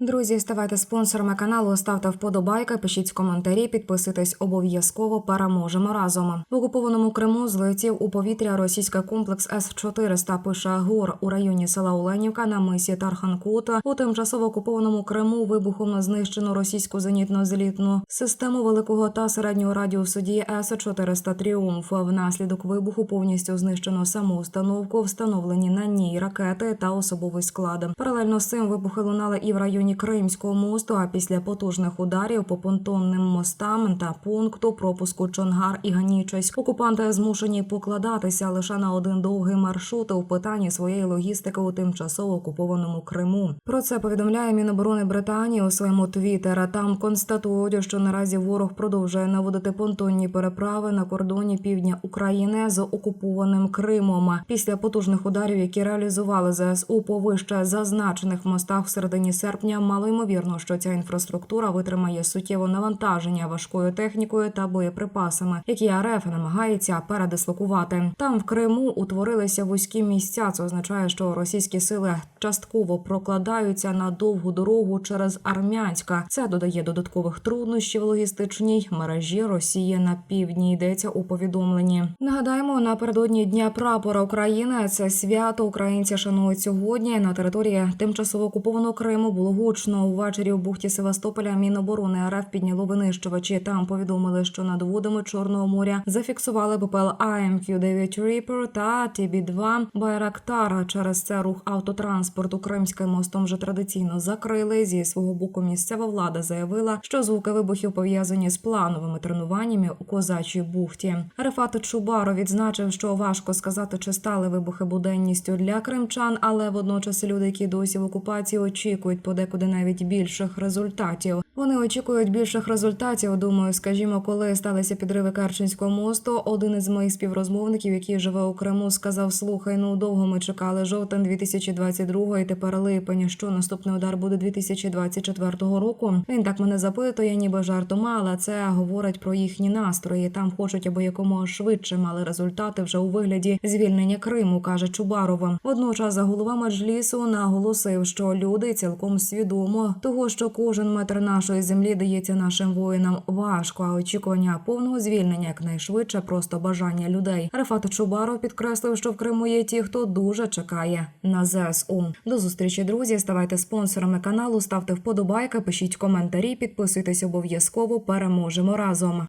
Друзі, ставайте спонсорами каналу, ставте вподобайки, пишіть коментарі, підписуйтесь обов'язково. Переможемо разом. В окупованому Криму злетів у повітря російський комплекс С-400, Пише ГУР у районі села Оленівка на мисі Тарханкута. У тимчасово окупованому Криму вибухом знищено російську зенітно-злітну систему великого та середнього радіусу дії С-400 Тріумф. Внаслідок вибуху повністю знищено саму установку, встановлені на ній ракети та особовий склад. Паралельно з цим вибухи лунали і в районі Кримського мосту. А після потужних ударів по понтонним мостам та пункту пропуску Чонгар і Ганічеськ окупанти змушені покладатися лише на один довгий маршрут у питанні своєї логістики у тимчасово окупованому Криму. Про це повідомляє Міноборони Британії у своєму твіттера. Там констатують, що наразі ворог продовжує наводити понтонні переправи на кордоні півдня України з окупованим Кримом. Після потужних ударів, які реалізували ЗСУ по вище зазначених мостах в середині серпня, мало ймовірно, що ця інфраструктура витримає суттєве навантаження важкою технікою та боєприпасами, які РФ намагається передислокувати. Там в Криму утворилися вузькі місця. Це означає, що російські сили частково прокладаються на довгу дорогу через Армянська. Це додає додаткових труднощів логістичній мережі Росії на півдні. Йдеться у повідомленні. Нагадаємо, напередодні дня прапора України це свято українці шанують сьогодні. На території тимчасово окупованого Криму було гучно. Увечері у бухті Севастополя Міноборони РФ підняло винищувачі. Там повідомили, що над водами Чорного моря зафіксували БПЛ АМК-9 Reaper та ТБ-2 Байрактар. Через це рух автотранспорту Кримським мостом вже традиційно закрили. Зі свого боку місцева влада заявила, що звуки вибухів пов'язані з плановими тренуваннями у козачій бухті. Рефат Чубаро відзначив, що важко сказати, чи стали вибухи буденністю для кримчан, але водночас люди, які досі в окупації, очікують подекуди навіть більших результатів. Вони очікують більших результатів. Думаю, скажімо, коли сталися підриви Керченського мосту. Один із моїх співрозмовників, який живе у Криму, сказав: Слухай, ну довго ми чекали жовтень 2022 і тепер липень. Що наступний удар буде 2024 року? Він так мене запитує, ніби жартома, але це говорить про їхні настрої. Там хочуть, аби якомога швидше мали результати вже у вигляді звільнення Криму, каже Чубарова. Водночас голова меджлісу наголосив, що люди цілком свідомо того, що кожен метр нашої землі дається нашим воїнам важко, а очікування повного звільнення якнайшвидше просто бажання людей. Рефат Чубаров підкреслив, що в Криму є ті, хто дуже чекає на ЗСУ. До зустрічі, друзі. Ставайте спонсорами каналу, ставте вподобайки, пишіть коментарі, підписуйтесь обов'язково. Переможемо разом.